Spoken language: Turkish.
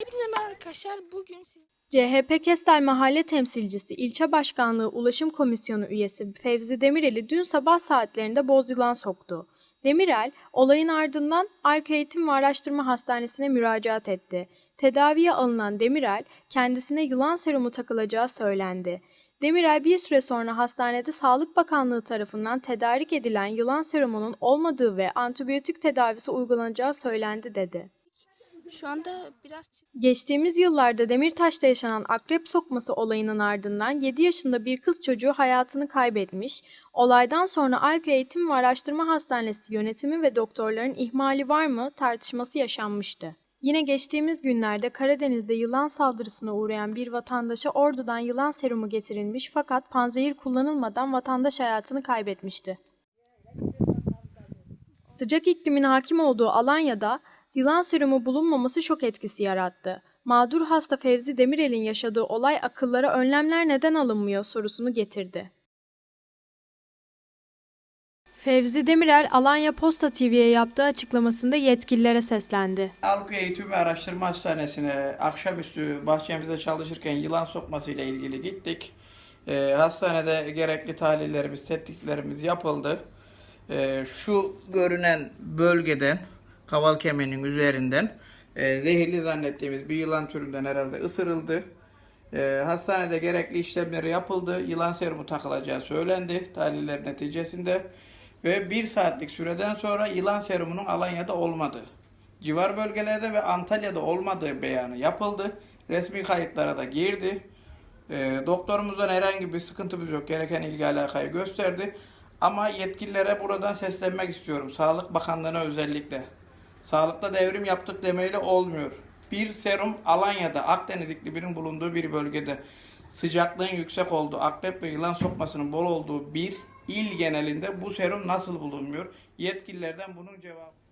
Hepinize merhaba arkadaşlar. Bugün siz CHP Kestel Mahalle Temsilcisi İlçe Başkanlığı Ulaşım Komisyonu üyesi Fevzi Demirel'i dün sabah saatlerinde Bozyılan soktu. Demirel, olayın ardından Arka Eğitim ve Araştırma Hastanesi'ne müracaat etti. Tedaviye alınan Demirel, kendisine yılan serumu takılacağı söylendi. Demirel bir süre sonra hastanede Sağlık Bakanlığı tarafından tedarik edilen yılan serumunun olmadığı ve antibiyotik tedavisi uygulanacağı söylendi dedi. Şu anda biraz Geçtiğimiz yıllarda Demirtaş'ta yaşanan akrep sokması olayının ardından 7 yaşında bir kız çocuğu hayatını kaybetmiş, olaydan sonra Alköy Eğitim ve Araştırma Hastanesi yönetimi ve doktorların ihmali var mı tartışması yaşanmıştı. Yine geçtiğimiz günlerde Karadeniz'de yılan saldırısına uğrayan bir vatandaşa Ordu'dan yılan serumu getirilmiş fakat panzehir kullanılmadan vatandaş hayatını kaybetmişti. Sıcak iklimin hakim olduğu Alanya'da yılan serumu bulunmaması şok etkisi yarattı. Mağdur hasta Fevzi Demirel'in yaşadığı olay akıllara önlemler neden alınmıyor sorusunu getirdi. Fevzi Demirel, Alanya Posta TV'ye yaptığı açıklamasında yetkililere seslendi. Halk Eğitim ve Araştırma Hastanesi'ne akşamüstü bahçemizde çalışırken yılan sokmasıyla ilgili gittik. Ee, hastanede gerekli tahlillerimiz, tetkiklerimiz yapıldı. Ee, şu görünen bölgeden, kaval kemiğinin üzerinden e, zehirli zannettiğimiz bir yılan türünden herhalde ısırıldı. Ee, hastanede gerekli işlemleri yapıldı. Yılan serumu takılacağı söylendi tahliller neticesinde. Ve bir saatlik süreden sonra yılan serumunun Alanya'da olmadığı, civar bölgelerde ve Antalya'da olmadığı beyanı yapıldı. Resmi kayıtlara da girdi. Ee, doktorumuzdan herhangi bir sıkıntımız yok. Gereken ilgi alakayı gösterdi. Ama yetkililere buradan seslenmek istiyorum. Sağlık Bakanlığı'na özellikle. Sağlıkta devrim yaptık demeyle olmuyor. Bir serum Alanya'da Akdeniz ikliminin bulunduğu bir bölgede sıcaklığın yüksek olduğu, akrep ve yılan sokmasının bol olduğu bir il genelinde bu serum nasıl bulunmuyor? Yetkililerden bunun cevabı